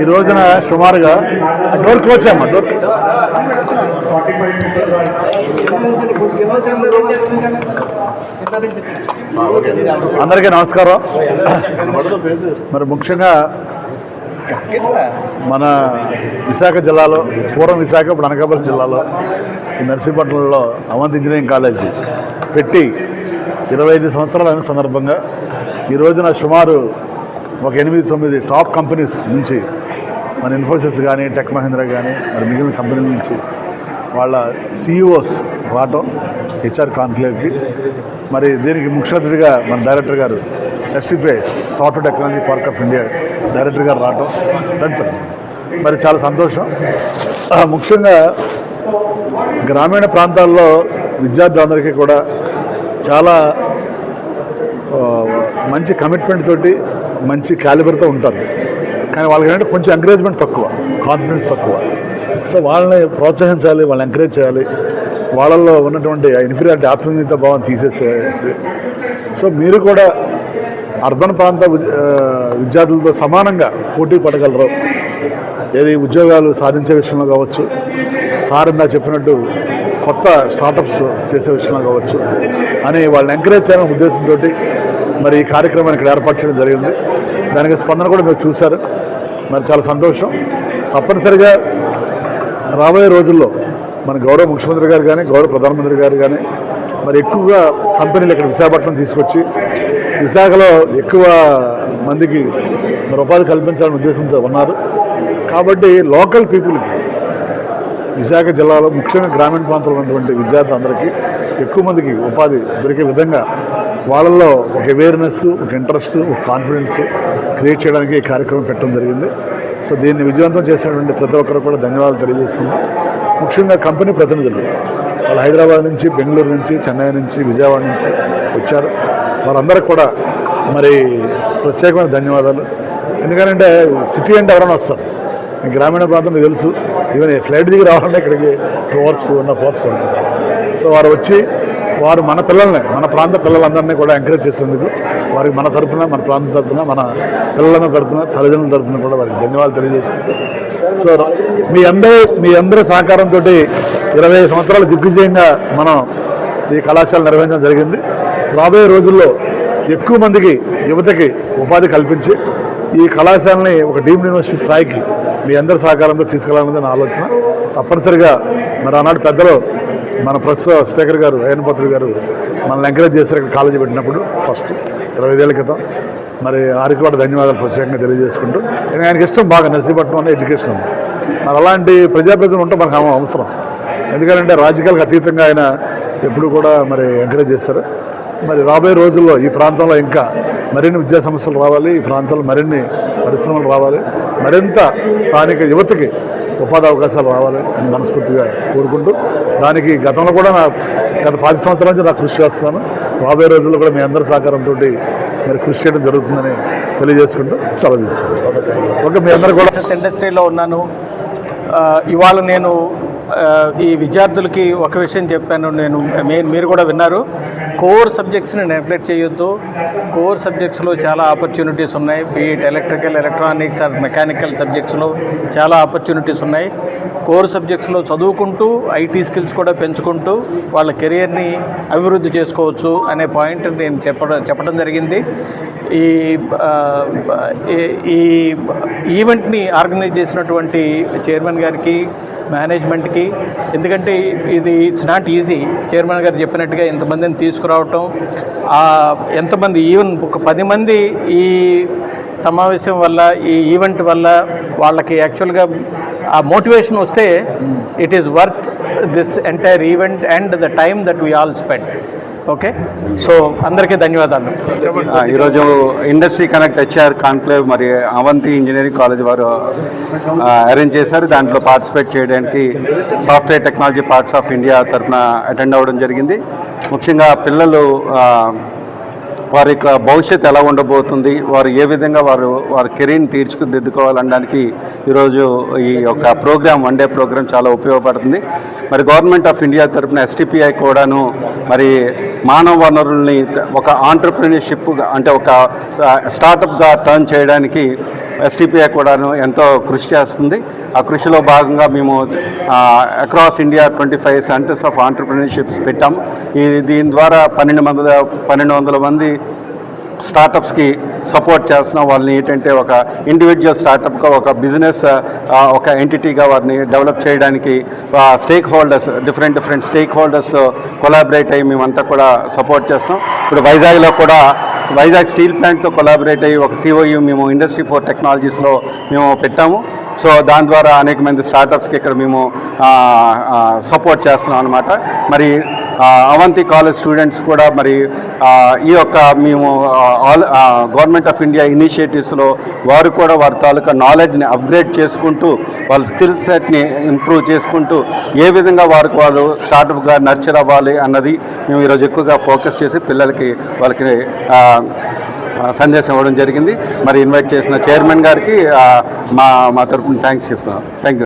ఈ రోజున సుమారుగా డోర్ క్లోజ్ అమ్మా డోర్ అందరికీ నమస్కారం. మరి ముఖ్యంగా మన విశాఖ జిల్లాలో పూర్వం విశాఖ ఇప్పుడు అనకాపల్లి జిల్లాలో ఈ నర్సీపట్నంలో అవంత్ ఇంజనీరింగ్ కాలేజీ పెట్టి ఇరవై ఐదు సంవత్సరాలైన సందర్భంగా ఈ రోజున సుమారు ఒక ఎనిమిది తొమ్మిది టాప్ కంపెనీస్ నుంచి మన ఇన్ఫోసిస్ కానీ టెక్ మహీంద్రా కానీ మరి మిగిలిన కంపెనీల నుంచి వాళ్ళ సిఇఓస్ రావటం హెచ్ఆర్ కాన్క్లేవ్కి మరి దీనికి ముఖ్య అతిథిగా మన director garu STPI software technology park of India director garu రావటం రండి సార్. మరి చాలా సంతోషం. ముఖ్యంగా గ్రామీణ ప్రాంతాల్లో విద్యార్థులందరికీ కూడా చాలా మంచి కమిట్మెంట్ తోటి మంచి క్యాలిబర్తో ఉంటారు. కానీ వాళ్ళకి ఏంటంటే కొంచెం ఎంకరేజ్మెంట్ తక్కువ కాన్ఫిడెన్స్ తక్కువ. సో వాళ్ళని ప్రోత్సహించాలి వాళ్ళని ఎంకరేజ్ చేయాలి. వాళ్ళల్లో ఉన్నటువంటి ఇన్ఫీరియారిటీ ఆత్మీయత భావం తీసేసేసి సో మీరు కూడా అర్బన్ ప్రాంత విద్యార్థులతో సమానంగా పోటీ పడగలరు. ఏది ఉద్యోగాలు సాధించే విషయంలో కావచ్చు సార్ ఇందా చెప్పినట్టు కొత్త స్టార్టప్స్ చేసే విషయంలో కావచ్చు అని వాళ్ళని ఎంకరేజ్ చేయాలనే ఉద్దేశంతో మరి ఈ కార్యక్రమాన్ని ఇక్కడ ఏర్పాటు చేయడం జరిగింది. దానికి స్పందన కూడా మీరు చూశారు. మరి చాలా సంతోషం. తప్పనిసరిగా రాబోయే రోజుల్లో మన గౌరవ ముఖ్యమంత్రి గారు కానీ గౌరవ ప్రధానమంత్రి గారు కానీ మరి ఎక్కువగా కంపెనీలు ఇక్కడ విశాఖపట్నం తీసుకొచ్చి విశాఖలో ఎక్కువ మందికి మరి ఉపాధి కల్పించాలనే ఉద్దేశంతో ఉన్నారు. కాబట్టి లోకల్ పీపుల్కి విశాఖ జిల్లాలో ముఖ్యంగా గ్రామీణ ప్రాంతంలో ఉన్నటువంటి విద్యార్థులందరికీ ఎక్కువ మందికి ఉపాధి దొరికే విధంగా వాళ్ళల్లో ఒక అవేర్నెస్ ఒక ఇంట్రెస్ట్ ఒక కాన్ఫిడెన్స్ క్రియేట్ చేయడానికి ఈ కార్యక్రమం పెట్టడం జరిగింది. సో దీన్ని విజయవంతం చేసినటువంటి ప్రతి ఒక్కరు కూడా ధన్యవాదాలు తెలియజేస్తున్నాం ముఖ్యంగా కంపెనీ ప్రతినిధులు వాళ్ళు హైదరాబాద్ నుంచి బెంగళూరు నుంచి చెన్నై నుంచి విజయవాడ నుంచి వచ్చారు. వారందరికి కూడా మరి ప్రత్యేకమైన ధన్యవాదాలు. ఎందుకంటే సిటీ అంటే ఎవరైనా వస్తారు. గ్రామీణ ప్రాంతం తెలుసు. ఈవెన్ ఫ్లైట్ దిగి రావాలంటే ఇక్కడికి two hours two and half hours పడుతుంది. సో వారు వచ్చి వారు మన పిల్లల్ని మన ప్రాంత పిల్లలందరినీ కూడా ఎంకరేజ్ చేసేందుకు వారికి మన తరపున మన ప్రాంతం తరపున మన పిల్లలందరి తరపున తల్లిదండ్రుల తరపున కూడా వారికి ధన్యవాదాలు తెలియజేసుకుంటూ సో మీ అందరూ మీ అందరి సహకారంతో ఇరవై సంవత్సరాలు దిగ్విజయంగా మనం ఈ కళాశాల నిర్వహించడం జరిగింది. రాబోయే రోజుల్లో ఎక్కువ మందికి యువతకి ఉపాధి కల్పించి ఈ కళాశాలని ఒక డీమ్డ్ యూనివర్సిటీ స్థాయికి మీ అందరి సహకారంతో తీసుకెళ్ళాలన్నది నా ఆలోచన. తప్పనిసరిగా మరి ఆనాడు పెద్దలు మన ప్రస్తుత స్పీకర్ గారు అయ్యనపత్రి గారు మనల్ని ఎంకరేజ్ చేశారు ఇక్కడ కాలేజీ పెట్టినప్పుడు ఫస్ట్ ఇరవై ఐదేళ్ళ క్రితం. మరి వారికి కూడా ధన్యవాదాలు ప్రత్యేకంగా తెలియజేసుకుంటూ ఆయనకి ఇష్టం బాగా నర్సీపట్నం అనే ఎడ్యుకేషన్ మరి అలాంటి ప్రజాప్రతినిధులు ఉంటే మనకు అవసరం. ఎందుకంటే రాజకీయాలకు అతీతంగా ఆయన ఎప్పుడు కూడా మరి ఎంకరేజ్ చేస్తారు మరి రాబోయే రోజుల్లో ఈ ప్రాంతంలో ఇంకా మరిన్ని విద్యా సంస్థలు రావాలి ఈ ప్రాంతంలో మరిన్ని పరిశ్రమలు రావాలి మరింత స్థానిక యువతకి ఉపాధి అవకాశాలు రావాలి అని మనస్ఫూర్తిగా కోరుకుంటూ దానికి గతంలో కూడా నా గత పది సంవత్సరాల నుంచి నాకు కృషి చేస్తున్నాను. రాబోయే రోజుల్లో కూడా మీ అందరి సహకారంతో మరి కృషి చేయడం జరుగుతుందని తెలియజేసుకుంటూ సెలవు తీసుకుంటాం ఓకే మీ అందరూ కూడా ఇండస్ట్రీలో ఉన్నాను. ఇవాళ నేను ఈ విద్యార్థులకి ఒక విషయం చెప్పాను నేను మెయిన్ మీరు కూడా విన్నారు. కోర్ సబ్జెక్ట్స్ని నెగ్లెక్ట్ చేయొద్దు. కోర్ సబ్జెక్ట్స్లో చాలా ఆపర్చునిటీస్ ఉన్నాయి. బీఈట్ ఎలక్ట్రికల్ ఎలక్ట్రానిక్స్ ఆర్ మెకానికల్ సబ్జెక్ట్స్లో చాలా ఆపర్చునిటీస్ ఉన్నాయి. కోర్ సబ్జెక్ట్స్లో చదువుకుంటూ ఐటీ స్కిల్స్ కూడా పెంచుకుంటూ వాళ్ళ కెరియర్ని అభివృద్ధి చేసుకోవచ్చు అనే పాయింట్ నేను చెప్పడం చెప్పడం జరిగింది. ఈ ఈ- ఈ ఈవెంట్ని ఆర్గనైజ్ చేసినటువంటి చైర్మన్ గారికి మేనేజ్మెంట్కి ఎందుకంటే ఇది ఇట్స్ నాట్ ఈజీ చైర్మన్ గారు చెప్పినట్టుగా ఎంతమందిని తీసుకురావటం ఎంతమంది ఈవెన్ ఒక పది మంది ఈ సమావేశం వల్ల ఈ ఈవెంట్ వల్ల వాళ్ళకి యాక్చువల్గా ఆ మోటివేషన్ వస్తే it is worth this entire event and the time that we all spend okay? So అందరికీ ధన్యవాదాలు. ఈరోజు ఇండస్ట్రీ కనెక్ట్ హెచ్ఆర్ కాన్క్లేవ్ మరి అవంతి ఇంజనీరింగ్ కాలేజ్ వారు అరేంజ్ చేశారు. దాంట్లో పార్టిసిపేట్ చేయడానికి software technology parts of India తరఫున అటెండ్ అవ్వడం జరిగింది. ముఖ్యంగా పిల్లలు వారి యొక్క భవిష్యత్ ఎలా ఉండబోతుంది వారు ఏ విధంగా వారు వారి కెరీర్ని తీర్చుకుదిద్దుకోవాలనడానికి ఈరోజు ఈ యొక్క ప్రోగ్రామ్ వన్ డే ప్రోగ్రామ్ చాలా ఉపయోగపడుతుంది. మరి గవర్నమెంట్ ఆఫ్ ఇండియా తరపున ఎస్టిపిఐ కూడాను మరి మానవ వనరుల్ని ఒక ఆంటర్ప్రినర్షిప్ అంటే ఒక స్టార్టప్గా టర్న్ చేయడానికి ఎస్టిపిఐ కూడాను ఎంతో కృషి చేస్తుంది. ఆ కృషిలో భాగంగా మేము across India twenty five centers of entrepreneurships పెట్టాం ఈ దీని ద్వారా పన్నెండు వందల పన్నెండు వందల మంది స్టార్టప్స్కి సపోర్ట్ చేస్తున్నాం. వాళ్ళని ఏంటంటే ఒక ఇండివిజువల్ స్టార్టప్గా ఒక బిజినెస్ ఒక ఎంటిటీగా వారిని డెవలప్ చేయడానికి stakeholders different different stakeholders collaborate అయ్యి మేమంతా కూడా సపోర్ట్ చేస్తున్నాం. ఇప్పుడు వైజాగ్లో కూడా వైజాగ్ స్టీల్ ప్లాంట్తో కొలాబరేట్ అయ్యి ఒక సిఓయు మేము ఇండస్ట్రీ ఫోర్ టెక్నాలజీస్లో మేము పెట్టాము. సో దాని ద్వారా అనేక మంది స్టార్టప్స్కి ఇక్కడ మేము సపోర్ట్ చేస్తున్నాం అనమాట మరి అవంతి కాలేజ్ స్టూడెంట్స్ కూడా మరి ఈ యొక్క మేము ఆల్ గవర్నమెంట్ ఆఫ్ ఇండియా ఇనిషియేటివ్స్లో వారు కూడా వారి తాలూకా నాలెడ్జ్ని అప్గ్రేడ్ చేసుకుంటూ వాళ్ళ స్కిల్ సెట్ని ఇంప్రూవ్ చేసుకుంటూ ఏ విధంగా వారికి వాళ్ళు స్టార్టప్గా నర్చర్ అవ్వాలి అన్నది మేము ఈరోజు ఎక్కువగా ఫోకస్ చేసి పిల్లలకి వాళ్ళకి సందేశం ఇవ్వడం జరిగింది. మరి ఇన్వైట్ చేసిన చైర్మన్ గారికి మా మా తరఫున థ్యాంక్స్ చెప్తున్నాం. Thank you